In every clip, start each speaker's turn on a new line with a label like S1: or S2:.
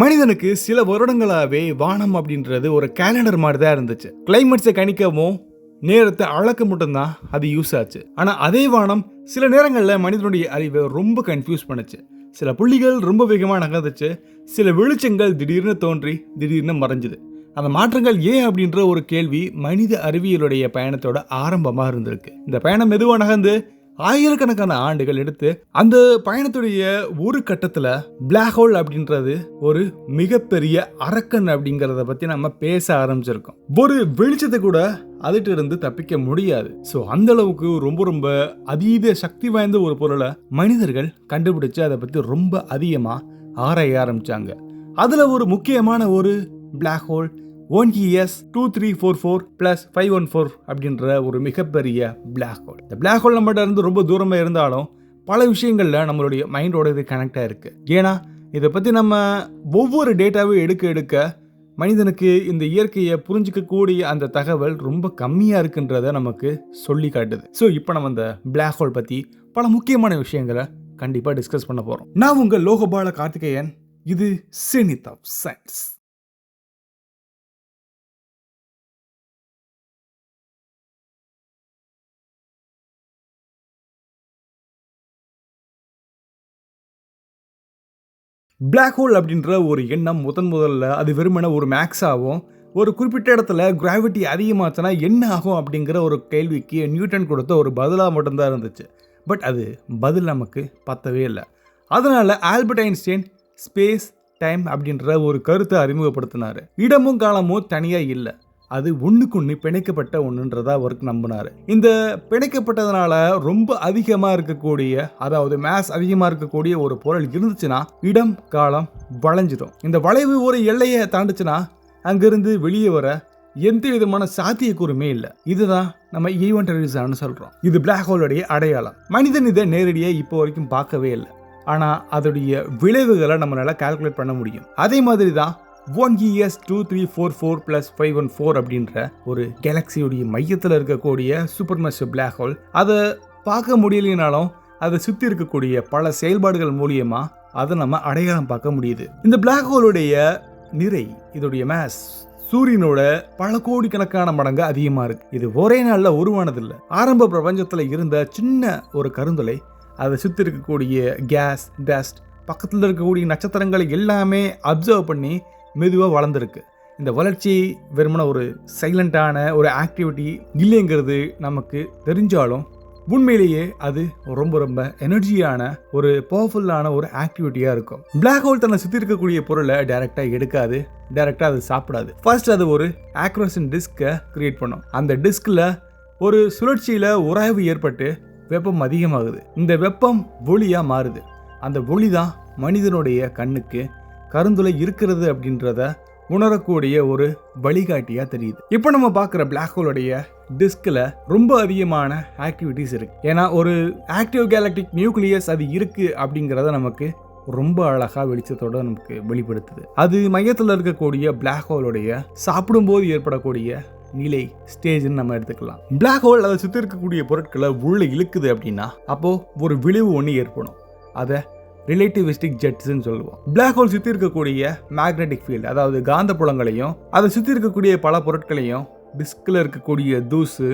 S1: மனிதனுக்கு சில வருடங்களாகவே வானம் அப்படின்றது ஒரு கேலண்டர் மாதிரி தான் இருந்துச்சு கிளைமேட்ஸை கணிக்கவும் நேரத்தை அளக்க மட்டும்தான் அது யூஸ் ஆச்சு. ஆனால் அதே வானம் சில நேரங்களில் மனிதனுடைய அறிவை ரொம்ப கன்ஃபியூஸ் பண்ணுச்சு. சில புள்ளிகள் ரொம்ப வேகமாக நகர்ந்துச்சு. சில வெளிச்சங்கள் திடீர்னு தோன்றி திடீர்னு மறைஞ்சுது. அந்த மாற்றங்கள் ஏன் அப்படின்ற ஒரு கேள்வி மனித அறிவியலுடைய பயணத்தோட ஆரம்பமாக இருந்திருக்கு. இந்த பயணம் மெதுவாக நகர்ந்து ஆயிரக்கணக்கான ஆண்டுகள் எடுத்து அந்த பயணத்துடைய ஒரு கட்டத்தில் பிளாக் ஹோல் அப்படின்றது ஒரு மிகப்பெரிய அரக்கன் அப்படிங்கிறத பற்றி நம்ம பேச ஆரம்பிச்சிருக்கோம். ஒரு வெளிச்சத்தை கூட அதுகிட்ட இருந்து தப்பிக்க முடியாது. ஸோ அந்த அளவுக்கு ரொம்ப ரொம்ப அதீத சக்தி வாய்ந்த ஒரு பொருளை மனிதர்கள் கண்டுபிடிச்சு அதை பற்றி ரொம்ப அதிகமாக ஆராய ஆரம்பித்தாங்க அதில் ஒரு முக்கியமான ஒரு black hole one E S two three four four plus five one four அப்படின்ற ஒரு மிகப்பெரிய பிளாக் ஹோல் இந்த பிளாக் ஹோல் நம்மகிட்ட இருந்து ரொம்ப தூரமாக இருந்தாலும் பல விஷயங்களில் நம்மளுடைய மைண்டோட இது கனெக்டாக இருக்குது ஏன்னா இதை பற்றி நம்ம ஒவ்வொரு டேட்டாவும் எடுக்க எடுக்க மனிதனுக்கு இந்த இயற்கையை புரிஞ்சிக்கக்கூடிய அந்த தகவல் ரொம்ப கம்மியாக இருக்குன்றத நமக்கு சொல்லி காட்டுது. ஸோ இப்போ நம்ம அந்த பிளாக் ஹோல் பற்றி பல முக்கியமான விஷயங்களை கண்டிப்பாக டிஸ்கஸ் பண்ண போகிறோம் நான் உங்கள் லோகபால கார்த்திகேயன். இது zenith of science black hole அப்படின்ற ஒரு எண்ணம் முதன் முதல்ல அது வெறுமனே ஒரு மேக்ஸாகவும் ஒரு குறிப்பிட்ட இடத்துல கிராவிட்டி அதிகமாச்சுன்னா என்ன ஆகும் அப்படிங்கிற ஒரு கேள்விக்கு நியூட்டன் கொடுத்த ஒரு பதிலாக மட்டும்தான் இருந்துச்சு. பட் அது பதில் நமக்கு பத்தவே இல்லை. அதனால் ஆல்பர்ட் ஐன்ஸ்டைன் ஸ்பேஸ் டைம் அப்படின்ற ஒரு கருத்தை அறிமுகப்படுத்தினார். இடமும் காலமும் தனியாக இல்லை. அது ஒன்றுக்கு ஒன்று பிணைக்கப்பட்ட ஒன்றுன்றதா அவருக்கு நம்பினார். இந்த பிணைக்கப்பட்டதுனால ரொம்ப அதிகமாக இருக்கக்கூடிய அதாவது மேஸ் அதிகமாக இருக்கக்கூடிய ஒரு பொருள் இருந்துச்சுன்னா இடம் காலம் வளைஞ்சிடும். இந்த வளைவு ஒரு எல்லையை தாண்டுச்சுன்னா அங்கிருந்து வெளியே வர எந்த விதமான சாத்தியக்கூறுமே இல்லை. இதுதான் நம்ம ஈவெண்ட் ஹரிசான்னு சொல்கிறோம் இது பிளாக் ஹோலுடைய அடையாளம். மனிதன் இதை நேரடியாக இப்போ வரைக்கும் பார்க்கவே இல்லை. ஆனால் அதோடைய விளைவுகளை நம்மளால் கால்குலேட் பண்ண முடியும். அதே மாதிரி தான் one E S two three four four plus five one four அப்படின்ற ஒரு கேலக்சியுடைய மையத்தில் இருக்கக்கூடிய சூப்பர் மஸ் பிளாக் ஹோல் அதை பார்க்க முடியலைனாலும் அதை சுற்றி இருக்கக்கூடிய பல செயல்பாடுகள் மூலியமாக அதை நம்ம அடையாளம் பார்க்க முடியுது. இந்த பிளாக் ஹோலுடைய நிறை இதோடைய மேஸ் சூரியனோட பல கோடிக்கணக்கான மடங்கு அதிகமாக இருக்கு. இது ஒரே நாளில் உருவானதில்லை. ஆரம்ப பிரபஞ்சத்தில் இருந்த சின்ன ஒரு கருந்துளை அதை சுற்றி இருக்கக்கூடிய கேஸ் டஸ்ட் பக்கத்தில் இருக்கக்கூடிய நட்சத்திரங்களை எல்லாமே அப்சர்வ் பண்ணி மெதுவாக வளர்ந்துருக்கு. இந்த வளர்ச்சி வெறுமன ஒரு சைலண்ட்டான ஒரு ஆக்டிவிட்டி இல்லைங்கிறது நமக்கு தெரிஞ்சாலும் உண்மையிலேயே அது ரொம்ப ரொம்ப எனர்ஜியான ஒரு பவர்ஃபுல்லான ஒரு ஆக்டிவிட்டியாக இருக்கும். பிளாக் ஹோல் தன்னை சுற்றி இருக்கக்கூடிய பொருளை டைரெக்டாக எடுக்காது டைரெக்டாக அது சாப்பிடாது. ஃபர்ஸ்ட் அது ஒரு ஆக்ரோசன் டிஸ்கை கிரியேட் பண்ணும். அந்த டிஸ்கில் ஒரு சுழற்சியில் உராய்வு ஏற்பட்டு வெப்பம் அதிகமாகுது. இந்த வெப்பம் ஒளியாக மாறுது. அந்த ஒளி தான் மனிதனுடைய கண்ணுக்கு கருந்துளை இருக்கிறது அப்படின்றத உணரக்கூடிய ஒரு வழிகாட்டியாக தெரியுது. இப்போ நம்ம பார்க்குற பிளாக் ஹோலுடைய டிஸ்கில் ரொம்ப அதிகமான ஆக்டிவிட்டிஸ் இருக்குது ஏன்னா ஒரு ஆக்டிவ் கேலக்டிக் நியூக்ளியஸ் அது இருக்குது அப்படிங்கிறத நமக்கு ரொம்ப அழகாக வெளிச்சத்தோட நமக்கு வெளிப்படுத்துது. அது மையத்தில் இருக்கக்கூடிய பிளாக் ஹோலுடைய சாப்பிடும்போது ஏற்படக்கூடிய நிலை ஸ்டேஜ்னு நம்ம எடுத்துக்கலாம். பிளாக் ஹோல் அதை சுற்றி இருக்கக்கூடிய பொருட்களை உள்ளே இழுக்குது அப்படின்னா அப்போது ஒரு விளைவு ஒன்று ஏற்படும். அதை ரிலேட்டிவிஸ்டிக் ஜெட்ஸ்ன்னு சொல்லுவோம். பிளாக் ஹோல் சுற்றி இருக்கக்கூடிய மேக்னெட்டிக் ஃபீல்டு அதாவது காந்த புலங்களையும் அதை சுற்றி இருக்கக்கூடிய பல பொருட்களையும் டிஸ்கில் இருக்கக்கூடிய தூசு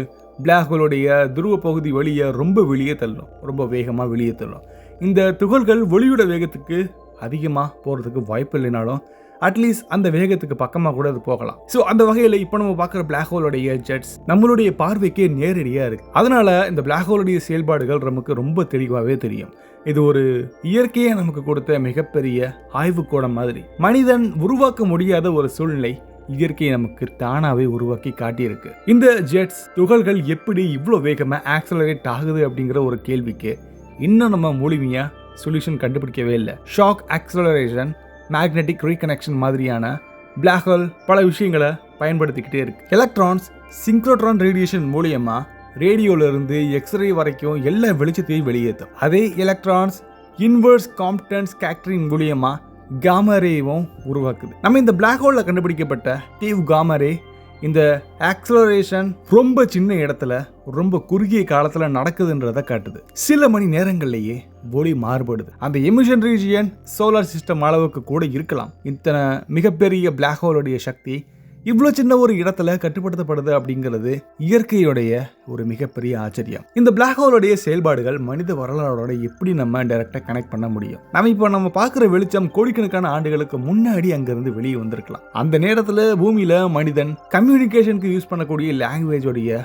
S1: பிளாக் ஹோலுடைய துருவ பகுதி வழியை ரொம்ப வெளியே தள்ளும் ரொம்ப வேகமாக வெளியே தள்ளும். இந்த துகள்கள் ஒளியோட வேகத்துக்கு அதிகமாக போகிறதுக்கு வாய்ப்பு இல்லைனாலும் அட்லீஸ்ட் அந்த வேகத்துக்கு பக்கமாக கூட அது போகலாம். ஸோ அந்த வகையில் இப்போ நம்ம பார்க்குற பிளாக் ஹோலுடைய ஜெட்ஸ் நம்மளுடைய பார்வைக்கே நேரடியாக இருக்குது அதனால் இந்த பிளாக் ஹோலுடைய செயல்பாடுகள் நமக்கு ரொம்ப தெளிவாகவே தெரியும். இது ஒரு இயற்கையை நமக்கு கொடுத்த மிகப்பெரிய ஆய்வுக்கூடம் மாதிரி. மனிதன் உருவாக்க முடியாத ஒரு சூழ்நிலை இயற்கையை நமக்கு தானாவே உருவாக்கி காட்டியிருக்கு. இந்த ஜெட்ஸ் துகள்கள் எப்படி இவ்வளோ வேகமாக ஆக்சலரேட் ஆகுது அப்படிங்கிற ஒரு கேள்விக்கு இன்னும் நம்ம முழுமையாக சொல்யூஷன் கண்டுபிடிக்கவே இல்லை. ஷாக் ஆக்சலரேஷன் மேக்னெட்டிக் ரீகனெக்ஷன் மாதிரியான பிளாக் ஹோல் பல விஷயங்களை பயன்படுத்திக்கிட்டே இருக்கு. எலக்ட்ரான்ஸ் சிங்க்ரோட்ரான் ரேடியேஷன் மூலியமாக ரேடியோல இருந்து எக்ஸ்ரே வரைக்கும் எல்லா வெளிச்சத்தையும் வெளியேற்றும். அதே எலக்ட்ரான்ஸ் இன்வர்ஸ் காம்ப்டன்ஸ் கேக்டரிங் மூலியமாக காமரேவும் உருவாக்குது. நம்ம இந்த பிளாக் ஹோலில் கண்டுபிடிக்கப்பட்ட தீவ் காமரே இந்த ஆக்சலரேஷன் ரொம்ப சின்ன இடத்துல ரொம்ப குறுகிய காலத்தில் நடக்குதுன்றதை காட்டுது. சில மணி நேரங்கள்லேயே ஒளி மாறுபடுது. அந்த எமிஷன் ரீஜியன் சோலார் சிஸ்டம் அளவுக்கு கூட இருக்கலாம். இத்தனை மிகப்பெரிய பிளாக் ஹோலுடைய சக்தி இவ்வளோ சின்ன ஒரு இடத்துல கட்டுப்படுத்தப்படுது அப்படிங்கிறது இயற்கையுடைய ஒரு மிகப்பெரிய ஆச்சரியம். இந்த பிளாக் ஹோலுடைய செயல்பாடுகள் மனித வரலாறோட எப்படி நம்ம டைரக்டாக கனெக்ட் பண்ண முடியும்? நம்ம இப்போ நம்ம பார்க்குற வெளிச்சம் கோடிக்கணக்கான ஆண்டுகளுக்கு முன்னாடி அங்கேருந்து வெளியே வந்திருக்கலாம். அந்த நேரத்தில் பூமியில் மனிதன் கம்யூனிகேஷனுக்கு யூஸ் பண்ணக்கூடிய லாங்குவேஜோடைய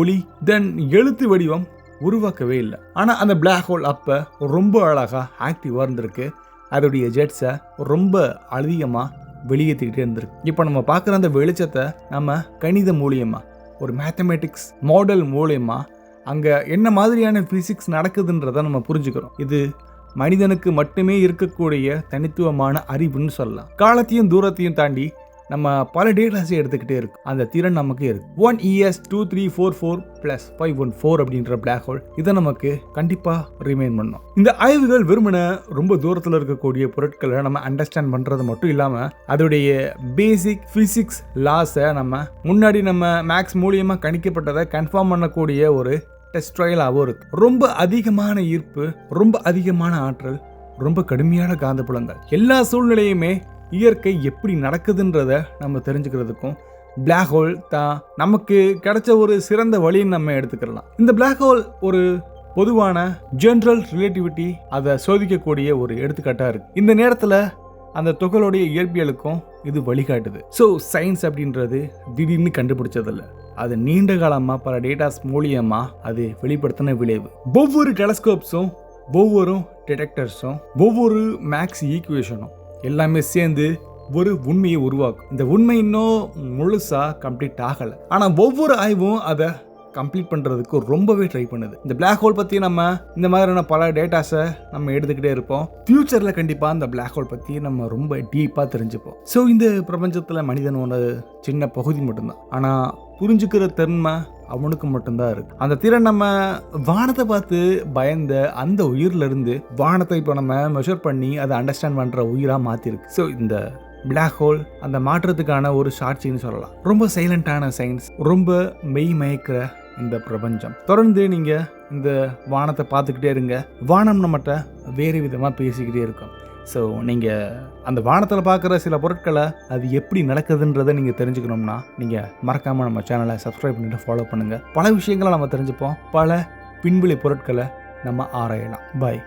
S1: ஒளி தென் எழுத்து வடிவம் உருவாக்கவே இல்லை. ஆனால் அந்த பிளாக் ஹோல் அப்போ ரொம்ப அழகாக ஆக்டிவாக இருந்திருக்கு. அதோடைய ஜெட்ஸை ரொம்ப அதிகமாக வெளியேற்றிக்கிட்டே இருந்திருக்கு. இப்போ நம்ம பார்க்குற அந்த வெளிச்சத்தை நம்ம கணித மூலியமாக ஒரு மேத்தமேட்டிக்ஸ் மாடல் மூலயமா அங்கே என்ன மாதிரியான ஃபிசிக்ஸ் நடக்குதுன்றதை நம்ம புரிஞ்சுக்கிறோம். இது மனிதனுக்கு மட்டுமே இருக்கக்கூடிய தனித்துவமான அறிவுன்னு சொல்லலாம். காலத்தையும் தூரத்தையும் தாண்டி நம்ம பல டேட்டாஸை எடுத்துக்கிட்டே இருக்கு. அந்த திறன் நமக்கு இருக்கு. One E S two three four four plus five one four அப்படின்ற பிளாக் ஹோல் இதை நமக்கு கண்டிப்பாக ரிமைன் பண்ணும் இந்த ஆய்வுகள் வெறுமனை ரொம்ப தூரத்தில் இருக்கக்கூடிய பொருட்களை நம்ம அண்டர்ஸ்டாண்ட் பண்ணுறது மட்டும் இல்லாமல் அதோடைய பேசிக் ஃபிசிக்ஸ் லாஸை நம்ம முன்னாடி நம்ம மேக்ஸ் மூலியமாக கணிக்கப்பட்டதை கன்ஃபார்ம் பண்ணக்கூடிய ஒரு டெஸ்ட் ட்ரையலாகவும் இருக்கு. ரொம்ப அதிகமான ஈர்ப்பு ரொம்ப அதிகமான ஆற்றல் ரொம்ப கடுமையான காந்தப்புலங்கள். எல்லா சூழ்நிலையுமே இயற்கை எப்படி நடக்குதுன்றத நம்ம தெரிஞ்சுக்கிறதுக்கும் பிளாக் ஹோல் தான் நமக்கு கிடைச்ச ஒரு சிறந்த வழின்னு நம்ம எடுத்துக்கலாம். இந்த பிளாக் ஹோல் ஒரு பொதுவான ஜென்ரல் ரிலேட்டிவிட்டி அதை சோதிக்கக்கூடிய ஒரு எடுத்துக்காட்டாக இருக்குது இந்த நேரத்தில் அந்த தொகையுடைய இயற்பியலுக்கும் இது வழிகாட்டுது. ஸோ சயின்ஸ் அப்படின்றது திடீர்னு கண்டுபிடிச்சதில்ல. அது நீண்ட காலமாக பல டேட்டாஸ் மூலியமாக அது வெளிப்படுத்தின விளைவு. ஒவ்வொரு டெலஸ்கோப்ஸும் ஒவ்வொரு டிடெக்டர்ஸும் ஒவ்வொரு மேக்ஸ் ஈக்குவேஷனும் எல்லாமே சேர்ந்து ஒரு உண்மையை உருவாக்கும். இந்த உண்மை இன்னும் முழுசா கம்ப்ளீட் ஆகலை. ஆனால் ஒவ்வொரு ஆய்வும் அதை கம்ப்ளீட் பண்ணுறதுக்கு ரொம்பவே ட்ரை பண்ணுது. இந்த பிளாக் ஹோல் பற்றி நம்ம இந்த மாதிரியான பல டேட்டாஸை நம்ம எடுத்துக்கிட்டே இருப்போம். ஃப்யூச்சரில் கண்டிப்பாக இந்த பிளாக் ஹோல் பற்றி நம்ம ரொம்ப டீப்பாக தெரிஞ்சுப்போம். ஸோ இந்த பிரபஞ்சத்தில் மனிதன் ஒரு சின்ன பகுதி மட்டும்தான். ஆனால் புரிஞ்சுக்கிற திறன்மை அவனுக்கு மட்டும்தான் இருக்கு. அந்த திறன் நம்ம வானத்தை பார்த்து பயந்த அந்த உயிர்ல இருந்து வானத்தை இப்போ நம்ம மெஷர் பண்ணி அதை அண்டர்ஸ்டாண்ட் பண்ற உயிரா மாத்திருக்கு. ஸோ இந்த பிளாக் ஹோல் அந்த மாற்றத்துக்கான ஒரு சாட்சின்னு சொல்லலாம். ரொம்ப சைலண்டான சயின்ஸ் ரொம்ப மெய் மயக்கிற இந்த பிரபஞ்சம். தொடர்ந்து நீங்க இந்த வானத்தை பார்த்துக்கிட்டே இருங்க. வானம் நம்மகிட்ட வேறு விதமாக பேசிக்கிட்டே இருக்கும். ஸோ நீங்கள் அந்த வானத்தில் பார்க்குற சில பொருட்களை அது எப்படி நடக்குதுன்றதை நீங்கள் தெரிஞ்சுக்கணும்னா நீங்கள் மறக்காமல் நம்ம சேனலை சப்ஸ்கிரைப் பண்ணிட்டு ஃபாலோ பண்ணுங்கள் பல விஷயங்களை நம்ம தெரிஞ்சுப்போம். பல பின்விளை பொருட்களை நம்ம ஆராயலாம். பாய்